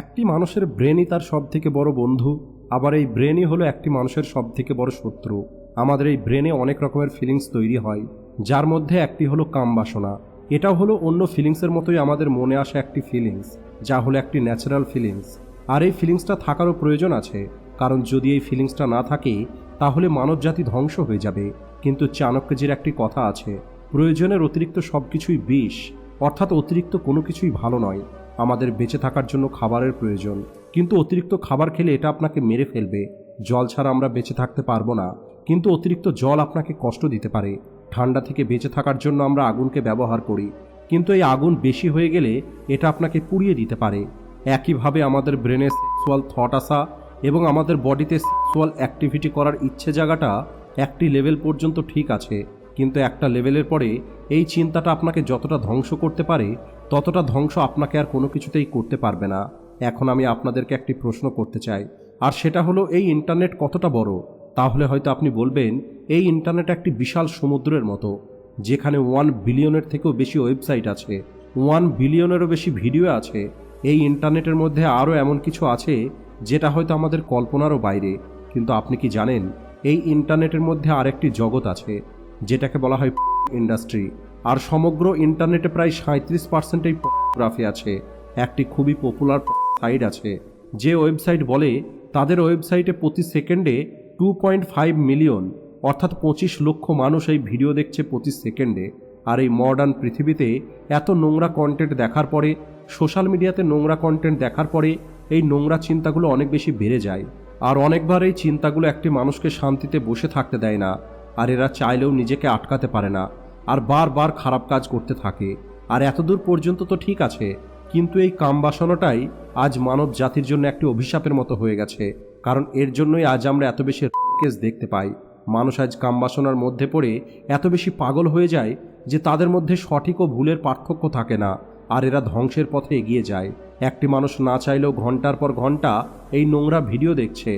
একটি মানুষের ব্রেনই তার সব থেকে বড় বন্ধু, আবার এই ব্রেনই হলো একটি মানুষের সব থেকে বড় শত্রু। আমাদের এই ব্রেনে অনেক রকমের ফিলিংস তৈরি হয়, যার মধ্যে একটি হলো কাম বাসনা। এটাও হলো অন্য ফিলিংসের মতোই আমাদের মনে আসা একটি ফিলিংস যা হলো একটি ন্যাচারাল ফিলিংস আর এই ফিলিংসটা থাকারও প্রয়োজন আছে, কারণ যদি এই ফিলিংসটা না থাকে, তাহলে মানবজাতি ধ্বংস হয়ে যাবে। কিন্তু চাণক্যজির একটি কথা আছে, প্রয়োজনের অতিরিক্ত সব কিছুই বিষ, অর্থাৎ অতিরিক্ত কোনো কিছুই ভালো নয়। আমাদের বেঁচে থাকার জন্য খাবারের প্রয়োজন। কিন্তু অতিরিক্ত খাবার খেলে এটা আপনাকে মেরে ফেলবে। জল ছাড়া আমরা বেঁচে থাকতে পারব না। কিন্তু অতিরিক্ত জল আপনাকে কষ্ট দিতে পারে। ঠান্ডা থেকে বেঁচে থাকার জন্য আমরা আগুনকে ব্যবহার করি। কিন্তু এই আগুন বেশি হয়ে গেলে এটা আপনাকে পুড়িয়ে দিতে পারে। একইভাবে আমাদের ব্রেনে সেক্সুয়াল থট আসা এবং আমাদের বডিতে সেক্সুয়াল অ্যাক্টিভিটি করার ইচ্ছে জায়গাটা একটি লেভেল পর্যন্ত ঠিক আছে। কিন্তু একটা লেভেলের পরে এই চিন্তাটা আপনাকে যতটা ধ্বংস করতে পারে, ততটা ধ্বংস আপনাকে আর কোনো কিছুতেই করতে পারবে না। এখন আমি আপনাদেরকে একটি প্রশ্ন করতে চাই। আর সেটা হলো, এই ইন্টারনেট কতটা বড়? তাহলে হয়তো আপনি বলবেন, এই ইন্টারনেট একটি বিশাল সমুদ্রের মতো, যেখানে ওয়ান বিলিয়নের থেকেও বেশি ওয়েবসাইট আছে ওয়ান বিলিয়নেরও বেশি ভিডিও আছে। এই ইন্টারনেটের মধ্যে আরও এমন কিছু আছে, যেটা হয়তো আমাদের কল্পনারও বাইরে। কিন্তু আপনি কি জানেন, এই ইন্টারনেটের মধ্যে আরেকটি জগৎ আছে যেটাকে বলা হয় ইন্ডাস্ট্রি আর সমগ্র ইন্টারনেটে প্রায় সাঁত্রিশ পার্সেন্টেই ফটোগ্রাফি আছে। একটি খুবই পপুলার সাইট আছে। যে ওয়েবসাইট বলে, তাদের ওয়েবসাইটে প্রতি সেকেন্ডে টু পয়েন্ট ফাইভ মিলিয়ন অর্থাৎ পঁচিশ লক্ষ মানুষ এই ভিডিও দেখছে প্রতি সেকেন্ডে আর এই মডার্ন পৃথিবীতে এত নোংরা কন্টেন্ট দেখার পরে সোশ্যাল মিডিয়াতে নোংরা কন্টেন্ট দেখার পরে, এই নোংরা চিন্তাগুলো অনেক বেশি বেড়ে যায়। আর অনেকবার এই চিন্তাগুলো একটি মানুষকে শান্তিতে বসে থাকতে দেয় না। আর এরা চাইলেও নিজেকে আটকাতে পারে না আর বারবার খারাপ কাজ করতে থাকে। আর এতদূর পর্যন্ত তো ঠিক আছে, কিন্তু এই কাম বাসনাটাই আজ মানব জাতির জন্য একটি অভিশাপের মতো হয়ে গেছে। কারণ এর জন্যই আজ আমরা এত বেশি কেস দেখতে পাই। মানুষ আজ কাম বাসনার মধ্যে পড়ে এত বেশি পাগল হয়ে যায় যে তাদের মধ্যে সঠিক ও ভুলের পার্থক্য থাকে না, আর এরা ধ্বংসের পথে এগিয়ে যায়। একটি মানুষ না চাইলেও ঘণ্টার পর ঘণ্টা এই নোংরা ভিডিও দেখছে,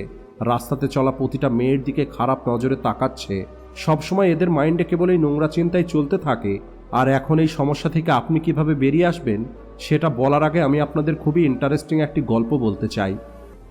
রাস্তাতে চলা প্রতিটা মেয়ের দিকে খারাপ নজরে তাকাচ্ছে সবসময় এদের মাইন্ডে কেবল এই নোংরা চিন্তায় চলতে থাকে। আর এখন এই সমস্যা থেকে আপনি কীভাবে বেরিয়ে আসবেন, সেটা বলার আগে আমি আপনাদের খুবই ইন্টারেস্টিং একটি গল্প বলতে চাই।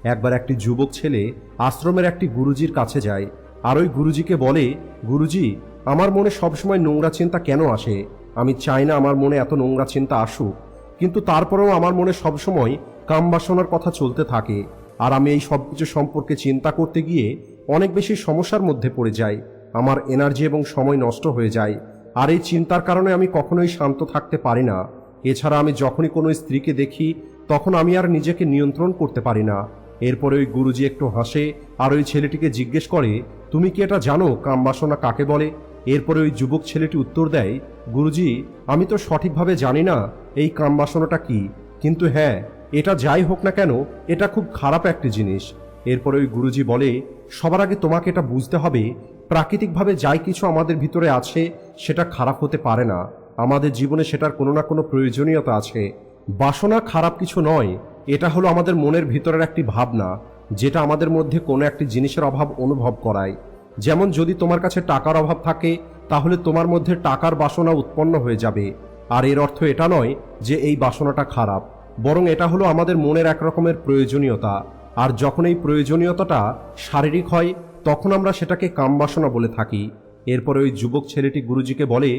একবার একটি যুবক ছেলে আশ্রমের একটি গুরুজির কাছে যায়। আর ওই গুরুজিকে বলে, গুরুজি, আমার মনে সবসময় নোংরা চিন্তা কেন আসে? আমি চাই না আমার মনে এত নোংরা চিন্তা আসুক। কিন্তু তারপরেও আমার মনে সবসময় কামবাসনার কথা চলতে থাকে। আর আমি এই সব কিছু সম্পর্কে চিন্তা করতে গিয়ে অনেক বেশি সমস্যার মধ্যে পড়ে যাই। আমার এনার্জি এবং সময় নষ্ট হয়ে যায়। আর এই চিন্তার কারণে আমি কখনোই শান্ত থাকতে পারি না। এছাড়া আমি যখনই কোনো স্ত্রীকে দেখি, তখন আমি আর নিজেকে নিয়ন্ত্রণ করতে পারি না। এরপরে ওই গুরুজি একটু হাসে আর ওই ছেলেটিকে জিজ্ঞেস করে, তুমি কি এটা জানো কামবাসনা কাকে বলে? এরপরে ওই যুবক ছেলেটি উত্তর দেয়, গুরুজি, আমি তো সঠিকভাবে জানি না এই কামবাসনাটা কি। কিন্তু হ্যাঁ এটা যাই হোক না কেন, এটা খুব খারাপ একটি জিনিস। এরপরে ওই গুরুজি বলে, সবার আগে তোমাকে এটা বুঝতে হবে, প্রাকৃতিকভাবে যাই কিছু আমাদের ভিতরে আছে, সেটা খারাপ হতে পারে না। আমাদের জীবনে সেটার কোনো না কোনো প্রয়োজনীয়তা আছে। বাসনা খারাপ কিছু নয়, এটা হলো আমাদের মনের ভিতরের একটি ভাবনা, যেটা আমাদের মধ্যে কোনো একটি জিনিসের অভাব অনুভব করায়। যেমন যদি তোমার কাছে টাকার অভাব থাকে, তাহলে তোমার মধ্যে টাকার বাসনা উৎপন্ন হয়ে যাবে। আর এর অর্থ এটা নয় যে এই বাসনাটা খারাপ, বরং এটা হলো আমাদের মনের এক রকমের প্রয়োজনীয়তা। আর যখন এই প্রয়োজনীয়তাটা শারীরিক হয়, তখন আমরা সেটাকে কামবাসনা বলে থাকি। এরপরে ওই যুবক ছেলেটি গুরুজিকে বলে,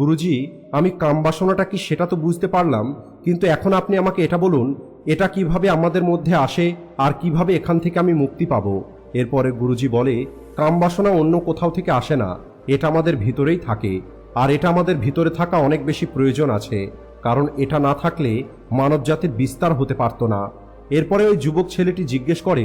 গুরুজি, আমি কামবাসনাটা কি সেটা তো বুঝতে পারলাম, কিন্তু এখন আপনি আমাকে এটা বলুন, এটা কীভাবে আমাদের মধ্যে আসে আর কীভাবে এখান থেকে আমি মুক্তি পাব? এরপরে গুরুজি বলে, কামবাসনা অন্য কোথাও থেকে আসে না, এটা আমাদের ভিতরেই থাকে, আর এটা আমাদের ভিতরে থাকা অনেক বেশি প্রয়োজন আছে, কারণ এটা না থাকলে মানবজাতির বিস্তার হতে পারত না। এরপরে ওই যুবক ছেলেটি জিজ্ঞেস করে,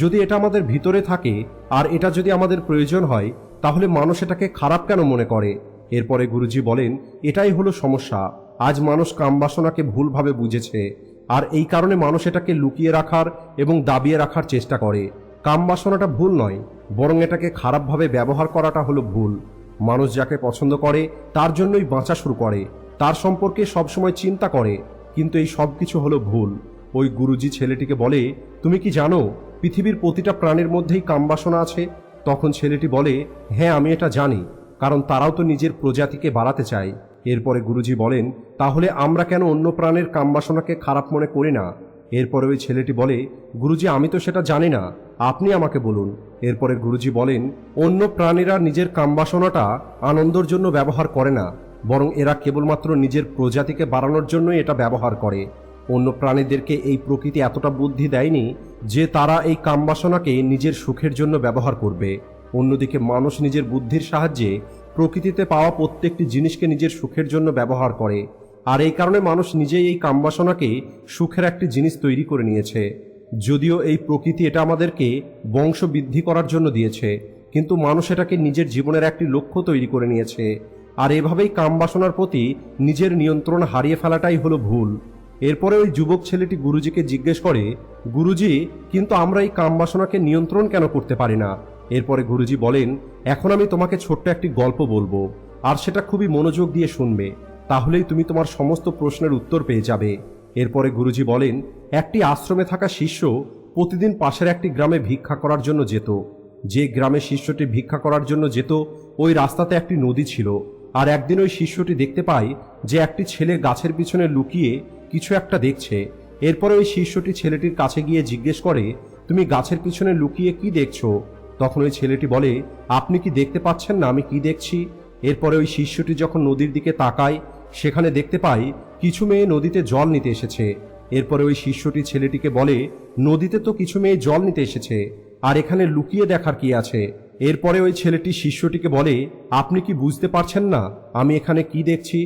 যদি এটা আমাদের ভিতরে থাকে আর এটা যদি আমাদের প্রয়োজন হয়, তাহলে মানুষ এটাকে খারাপ কেন মনে করে? এরপরে গুরুজি বলেন, এটাই হলো সমস্যা। আজ মানুষ কামবাসনাকে ভুলভাবে বুঝেছে আর এই কারণে মানুষ এটাকে লুকিয়ে রাখার এবং দাবিয়ে রাখার চেষ্টা করে। কামবাসনাটা ভুল নয়, বরং এটাকে খারাপভাবে ব্যবহার করাটা হলো ভুল। মানুষ যাকে পছন্দ করে, তার জন্যই বাঁচা শুরু করে। তার সম্পর্কে সবসময় চিন্তা করে, কিন্তু এই সব কিছু হলো ভুল। ওই গুরুজি ছেলেটিকে বলে, তুমি কি জানো, পৃথিবীর প্রতিটা প্রাণের মধ্যেই কামবাসনা আছে? তখন ছেলেটি বলে হ্যাঁ আমি এটা জানি, কারণ তারাও তো নিজের প্রজাতিকে বাড়াতে চায়। এরপরে গুরুজি বলেন, তাহলে আমরা কেন অন্য প্রাণের কামবাসনাকে খারাপ মনে করি না? এরপরে ওই ছেলেটি বলে, গুরুজি, আমি তো সেটা জানি না, আপনি আমাকে বলুন। এরপরে গুরুজি বলেন, অন্য প্রাণীরা নিজের কামবাসনাটা আনন্দর জন্য ব্যবহার করে না, বরং এরা কেবলমাত্র নিজের প্রজাতিকে বাড়ানোর জন্যই এটা ব্যবহার করে। অন্য প্রাণীদেরকে এই প্রকৃতি এতটা বুদ্ধি দেয়নি যে তারা এই কামবাসনাকে নিজের সুখের জন্য ব্যবহার করবে। অন্যদিকে মানুষ নিজের বুদ্ধির সাহায্যে প্রকৃতিতে পাওয়া প্রত্যেকটি জিনিসকে নিজের সুখের জন্য ব্যবহার করে। আর এই কারণে মানুষ নিজেই এই কামবাসনাকে সুখের একটি জিনিস তৈরি করে নিয়েছে। যদিও এই প্রকৃতি এটা আমাদেরকে বংশ বৃদ্ধি করার জন্য দিয়েছে, কিন্তু মানুষ এটাকে নিজের জীবনের একটি লক্ষ্য তৈরি করে নিয়েছে। আর এভাবেই কামবাসনার প্রতি নিজের নিয়ন্ত্রণ হারিয়ে ফেলাটাই হলো ভুল। এরপরে ওই যুবক ছেলেটি গুরুজিকে জিজ্ঞেস করে, গুরুজি, কিন্তু আমরা এই কামবাসনাকে নিয়ন্ত্রণ কেন করতে পারি না? এরপরে গুরুজি বলেন, এখন আমি তোমাকে ছোট্ট একটি গল্প বলব, আর সেটা খুবই মনোযোগ দিয়ে শুনবে, তাহলেই তুমি তোমার সমস্ত প্রশ্নের উত্তর পেয়ে যাবে। এরপরে গুরুজি বলেন, একটি আশ্রমে থাকা শিষ্য প্রতিদিন পাশের একটি গ্রামে ভিক্ষা করার জন্য যেত। যে গ্রামে শিষ্যটি ভিক্ষা করার জন্য যেত, ওই রাস্তাতে একটি নদী ছিল, আর একদিন ওই শিষ্যটি দেখতে পায় যে একটি ছেলে গাছের পিছনে লুকিয়ে কিছু একটা দেখছে। এরপরে ওই শিষ্যটি ছেলেটির কাছে গিয়ে জিজ্ঞেস করে, তুমি গাছের পিছনে লুকিয়ে কি দেখছ? তখন ওই ছেলেটি বলে, আপনি কি দেখতে পাচ্ছেন না, আমি কি দেখছি? এরপরে ওই শিষ্যটি যখন নদীর দিকে তাকায়, সেখানে দেখতে পাই কিছু মেয়ে নদীতে জল নিতে এসেছে। এরপরে ওই শিষ্যটি ছেলেটিকে বলে, নদীতে তো কিছু মেয়ে জল নিতে এসেছে, আর এখানে লুকিয়ে দেখার কি আছে? এরপরে ওই ছেলেটি শিষ্যটিকে বলে, আপনি কি বুঝতে পারছেন না, আমি এখানে কি দেখছি?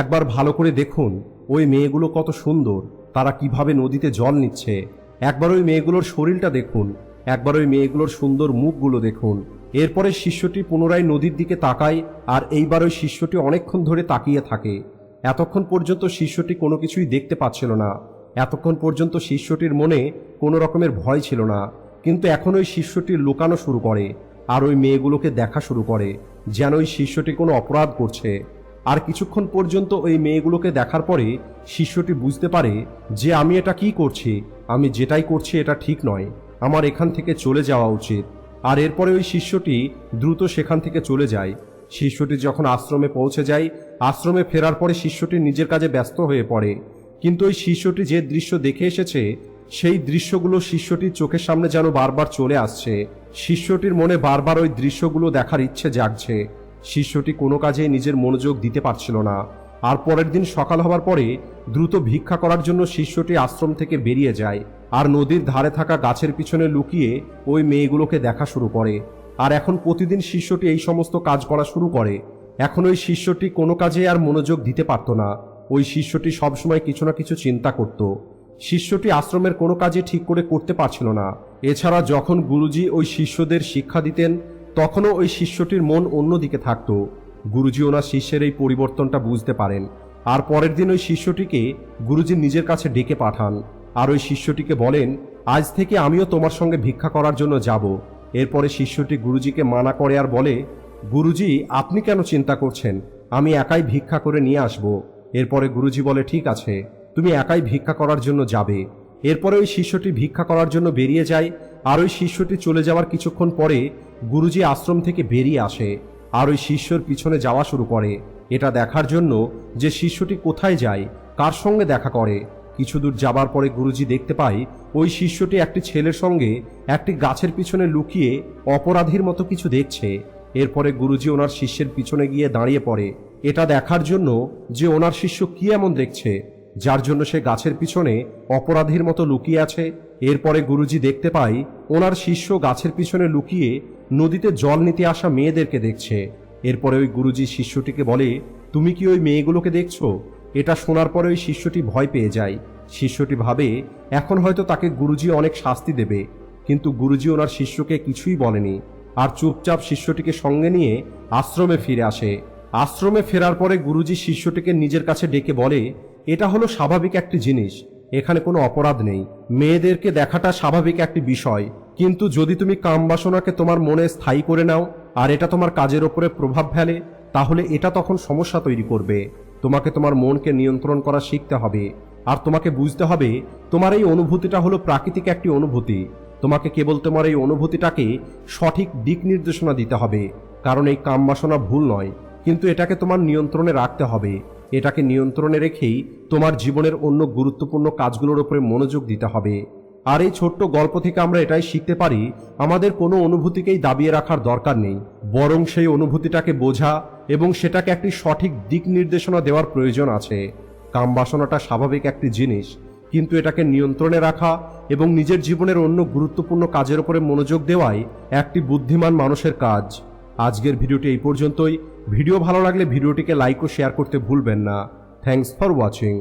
একবার ভালো করে দেখুন। ওই মেয়েগুলো কত সুন্দর, তারা কীভাবে নদীতে জল নিচ্ছে। একবার ওই মেয়েগুলোর শরীরটা দেখুন, একবার ওই মেয়েগুলোর সুন্দর মুখগুলো দেখুন। এরপরে শিষ্যটি পুনরায় নদীর দিকে তাকায়, আর এইবার ওই শিষ্যটি অনেকক্ষণ ধরে তাকিয়ে থাকে। এতক্ষণ পর্যন্ত শিষ্যটি কোনো কিছুই দেখতে পাচ্ছিল না। এতক্ষণ পর্যন্ত শিষ্যটির মনে কোনো রকমের ভয় ছিল না। কিন্তু এখন ওই শিষ্যটি লুকানো শুরু করে, আর ওই মেয়েগুলোকে দেখা শুরু করে, যেন ওই শিষ্যটি কোনো অপরাধ করছে। আর কিছুক্ষণ পর্যন্ত ওই মেয়েগুলোকে দেখার পরে শিষ্যটি বুঝতে পারে যে আমি এটা কি করছি, আমি যেটাই করছি এটা ঠিক নয়, আমার এখান থেকে চলে যাওয়া উচিত। আর এরপরে ওই শিষ্যটি দ্রুত সেখান থেকে চলে যায়। শিষ্যটি যখন আশ্রমে পৌঁছে যায়, আশ্রমে ফেরার পরে শিষ্যটি নিজের কাজে ব্যস্ত হয়ে পড়ে। কিন্তু ওই শিষ্যটি যে দৃশ্য দেখে এসেছে, সেই দৃশ্যগুলো শিষ্যটির চোখের সামনে যেন বারবার চলে আসছে। শিষ্যটির মনে বারবার ওই দৃশ্যগুলো দেখার ইচ্ছে জাগছে। শিষ্যটি কোনো কাজে নিজের মনোযোগ দিতে পারছিল না। আর পরের দিন সকাল হবার পরে দ্রুত ভিক্ষা করার জন্য শিষ্যটি আশ্রম থেকে বেরিয়ে যায় আর নদীর ধারে থাকা গাছের পিছনে লুকিয়ে ওই মেয়েগুলোকে দেখা শুরু করে। আর এখন প্রতিদিন শিষ্যটি এই সমস্ত কাজ করা শুরু করে। এখন ওই শিষ্যটি কোনো কাজে আর মনোযোগ দিতে পারত না। ওই শিষ্যটি সবসময় কিছু না কিছু চিন্তা করত। শিষ্যটি আশ্রমের কোনো কাজে ঠিক করে করতে পারছিল না। এছাড়া যখন গুরুজি ওই শিষ্যদের শিক্ষা দিতেন তখনও ওই শিষ্যটির মন অন্যদিকে থাকত। গুরুজি ওনার শিষ্যের এই পরিবর্তনটা বুঝতে পারেন। আর পরের দিন ওই শিষ্যটিকে গুরুজি নিজের কাছে ডেকে পাঠান। আর ওই শিষ্যটিকে বলেন, আজ থেকে আমিও তোমার সঙ্গে ভিক্ষা করার জন্য যাব। এরপরে শিষ্যটি গুরুজিকে মানা করে আর বলে, গুরুজি, আপনি কেন চিন্তা করছেন? আমি একাই ভিক্ষা করে নিয়ে আসব। এরপরে গুরুজি বলে, ঠিক আছে, তুমি একাই ভিক্ষা করার জন্য যাবে। এরপরে ওই শিষ্যটি ভিক্ষা করার জন্য বেরিয়ে যায়। আর ওই শিষ্যটি চলে যাওয়ার কিছুক্ষণ পরে গুরুজি আশ্রম থেকে বেরিয়ে আসে আর ওই শিষ্যর পিছনে যাওয়া শুরু করে। এটা দেখার জন্য যে শিষ্যটি কোথায় যায়, কার সঙ্গে দেখা করে। কিছু দূর যাবার পরে গুরুজি দেখতে পায়, ওই শিষ্যটি একটি ছেলের সঙ্গে একটি গাছের পিছনে লুকিয়ে অপরাধীর মতো কিছু দেখছে। এরপরে গুরুজি ওনার শিষ্যের পিছনে গিয়ে দাঁড়িয়ে পড়ে। এটা দেখার জন্য যে ওনার শিষ্য কি এমন দেখছে, যার জন্য সে গাছের পিছনে অপরাধীর মতো লুকিয়ে আছে। এরপরে গুরুজি দেখতে পাই ওনার শিষ্য গাছের পিছনে লুকিয়ে নদীতে জল নিতে আসা মেয়েদেরকে দেখছে। এরপরে ওই গুরুজি শিষ্যটিকে বলে, তুমি কি ওই মেয়েগুলোকে দেখছ? এটা শোনার পরে ওই শিষ্যটি ভয় পেয়ে যায়। শিষ্যটি ভাবে, এখন হয়তো তাকে গুরুজি অনেক শাস্তি দেবে। কিন্তু গুরুজি ওনার শিষ্যকে কিছুই বলেনি। আর চুপচাপ শিষ্যটিকে সঙ্গে নিয়ে আশ্রমে ফিরে আসে। আশ্রমে ফেরার পরে গুরুজি শিষ্যটিকে নিজের কাছে ডেকে বলে, এটা হলো স্বাভাবিক একটি জিনিস। এখানে কোনো অপরাধ নেই। মেয়েদেরকে দেখাটা স্বাভাবিক একটি বিষয়। কিন্তু যদি তুমি কামবাসনাকে তোমার মনে স্থায়ী করে নাও, আর এটা তোমার কাজের ওপরে প্রভাব ফেলে, তাহলে এটা তখন সমস্যা তৈরি করবে। তোমাকে তোমার মনকে নিয়ন্ত্রণ করা শিখতে হবে। আর তোমাকে বুঝতে হবে, তোমার এই অনুভূতিটা হলো প্রাকৃতিক একটি অনুভূতি। তোমাকে কেবল তোমার এই অনুভূতিটাকে সঠিক দিক নির্দেশনা দিতে হবে, কারণ এই কামবাসনা ভুল নয়। কিন্তু এটাকে তোমার নিয়ন্ত্রণে রাখতে হবে। এটাকে নিয়ন্ত্রণে রেখেই তোমার জীবনের অন্য গুরুত্বপূর্ণ কাজগুলোর উপরে মনোযোগ দিতে হবে। আর এই ছোট্ট গল্প থেকে আমরা এটাই শিখতে পারি, আমাদের কোনো অনুভূতিকেই দাবিয়ে রাখার দরকার নেই। বরং সেই অনুভূতিটাকে বোঝা এবং সেটাকে একটি সঠিক দিক নির্দেশনা দেওয়ার প্রয়োজন আছে। কাম বাসনাটা স্বাভাবিক একটি জিনিস, কিন্তু এটাকে নিয়ন্ত্রণে রাখা এবং নিজের জীবনের অন্য গুরুত্বপূর্ণ কাজের ওপরে মনোযোগ দেওয়াই একটি বুদ্ধিমান মানুষের কাজ। আজকের ভিডিওটি এই পর্যন্তই। ভিডিও ভালো লাগলে ভিডিওটিকে লাইক ও শেয়ার করতে ভুলবেন না। Thanks for watching